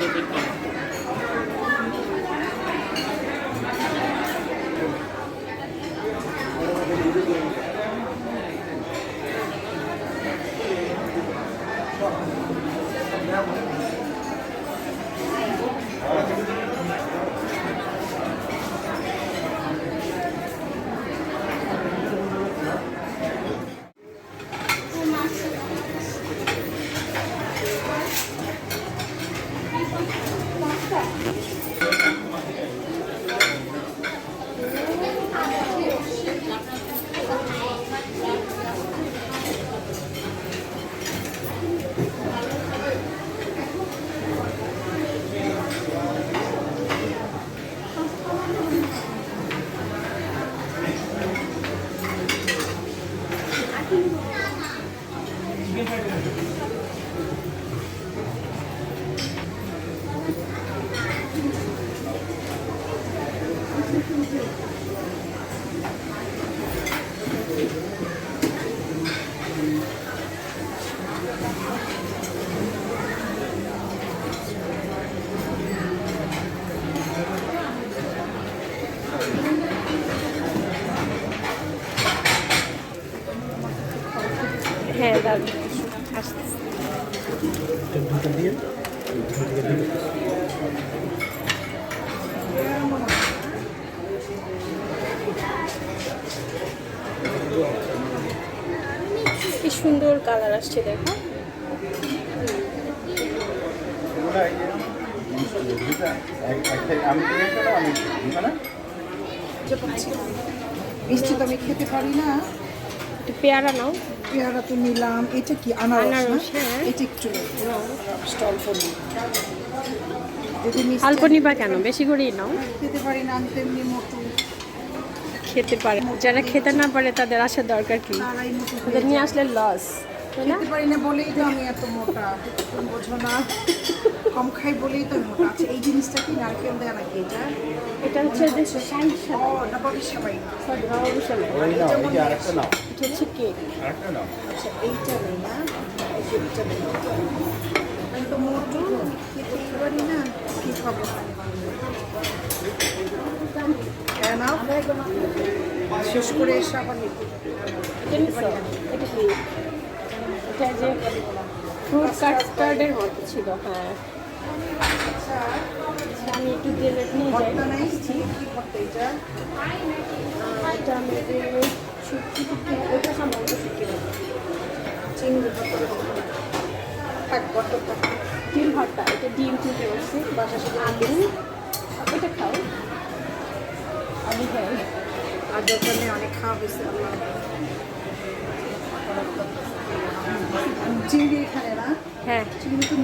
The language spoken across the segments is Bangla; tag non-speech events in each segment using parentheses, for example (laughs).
দেখি হ্যাঁ দিয়ে কি সুন্দর কালার আসছে দেখো। আমি আমি মিষ্টি তো আমি খেতে পারি না। পেয়ারা নাও। পেয়ারা তো নিলাম এটা কি আনারস না? হ্যাঁ। এটা একটু স্টল মিষ্টি অল্প নিবা কেন? বেশি করেই নাও। খেতে পারি না আমি তেমনি মোটু। খেতে পারে। যারা খেতে না পারে তাদের আসার দরকার কি? ওদের নিয়ে আসলে লস খেতে পারি না বলেই তো আমি এত মোটা। বোঝো না। কম খাই বলেই তো মোটা। আচ্ছা এই জিনিসটা কি নারকেল দেয় নাকি এটা? এটা হচ্ছে যে শাড়ি ও নবাবি সবাই ওই নাও এই যে আরেকটা নাও। এটা হচ্ছে কেক। আচ্ছা এইটা নেই না? এইটা নেই। আমি তো মোটু খেতেই পারি না কি খাব হ্যাঁ শেষ করে এসে আবার এটা যে ফ্রুট কাস্টার্ডের মতো ছিল হ্যাঁ। আচ্ছা আচ্ছা, আমি একটু ডেজার্ট নিয়ে যাই। এটা আমি শুটকি টুটকি ওটা সাধারণত শুটকি চিংড়ি থাক ভর্তা থাক ডিম ভর্তা এটা ডিম টুটে করছি বাসার সাথে আলু। এটা খাও। আমি খাই আর দোকানে অনেক খাওয়া হয়েছে আল্লাহ। চিংড়ি এখানে না? হ্যাঁ। চিংড়ি তো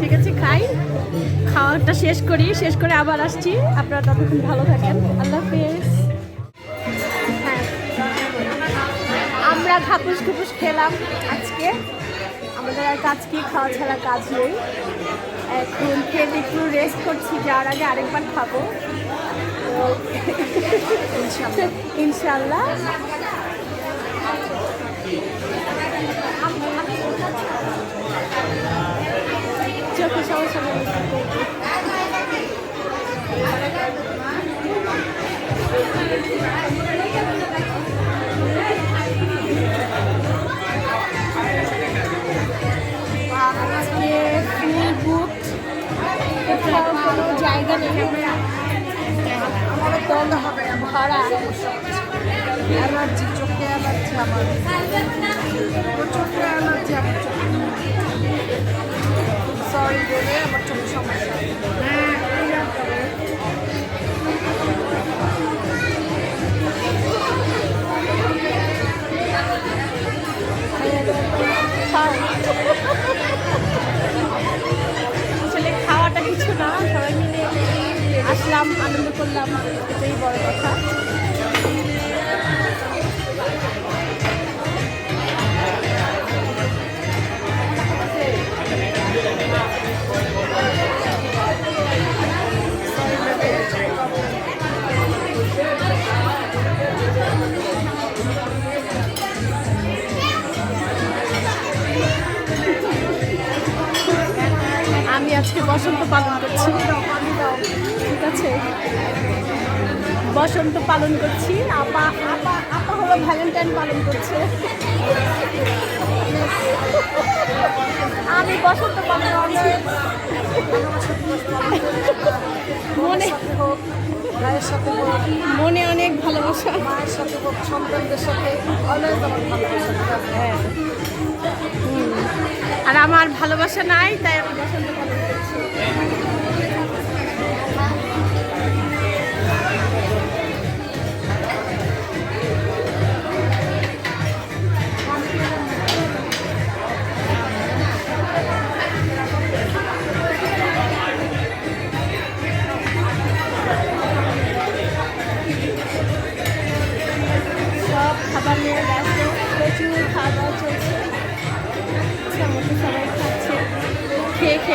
ঠিক আছে, খাই। খাওয়াটা শেষ করি, শেষ করে আবার আসছি। আপনারা ততক্ষণ ভালো থাকেন। আল্লাহ হাফেজ। হ্যাঁ আমরা খাপুস খুপুস খেলাম আজকে। আমাদের আর কাজ কি? খাওয়া ছাড়া কাজ নেই। এখন খেয়ে একটু রেস্ট করছি, যাওয়ার আগে আরেকবার খাব। ইনশাল্লাহ। জায়গা নেই বন্ধ হবে আমার ভাড়া অ্যালার্জি চোখে অ্যালার্জি আমার প্রচণ্ড অ্যালার্জি আমার চোখে সরি বলে আমার চোখে সমস্যা। খাওয়াটা কিছু না, সবাই মিলে আসলাম, আনন্দ করলাম, এটাই বড় কথা। বসন্ত পালন করছি। ঠিক আছে? বসন্ত পালন করছি। আপা আপা আপা হলো ভ্যালেন্টাইন পালন করছে। আমি বসন্ত পালন করছি। মনে সাথে মনে অনেক ভালোবাসা। মায়ের সাথে সাথে থাকবে। হ্যাঁ আর আমার ভালোবাসা নাই, তাই আমি বসন্ত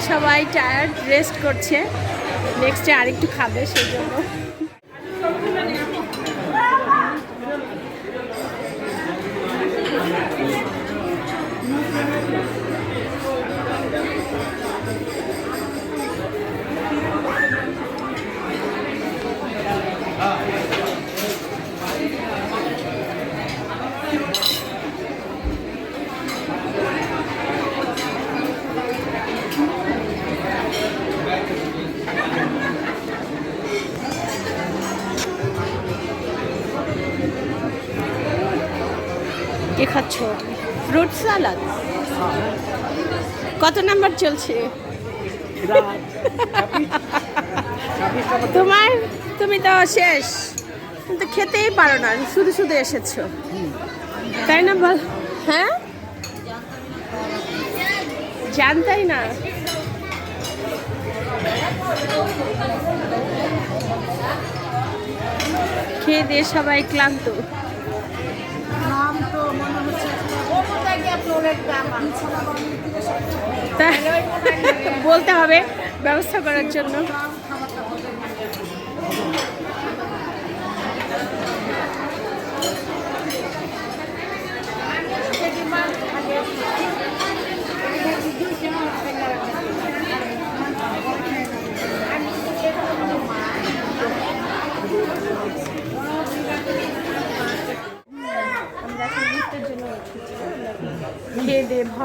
সবাই টায়ার্ড রেস্ট করছে। নেক্সটে আরেকটু খাবে সেই জন্য। খাচ্ছ ফ্রুট সালাদ কত নাম্বার চলছে? (laughs) তোমার তুমি তো শেষ। তুমি তো খেতেই পারো না শুধু শুধু এসেছ। তাই না বল? হ্যাঁ? জানতাই না। খেয়ে দিয়ে সবাই ক্লান্ত। নাম তো মনে বলতে হবে ব্যবস্থা করার জন্য।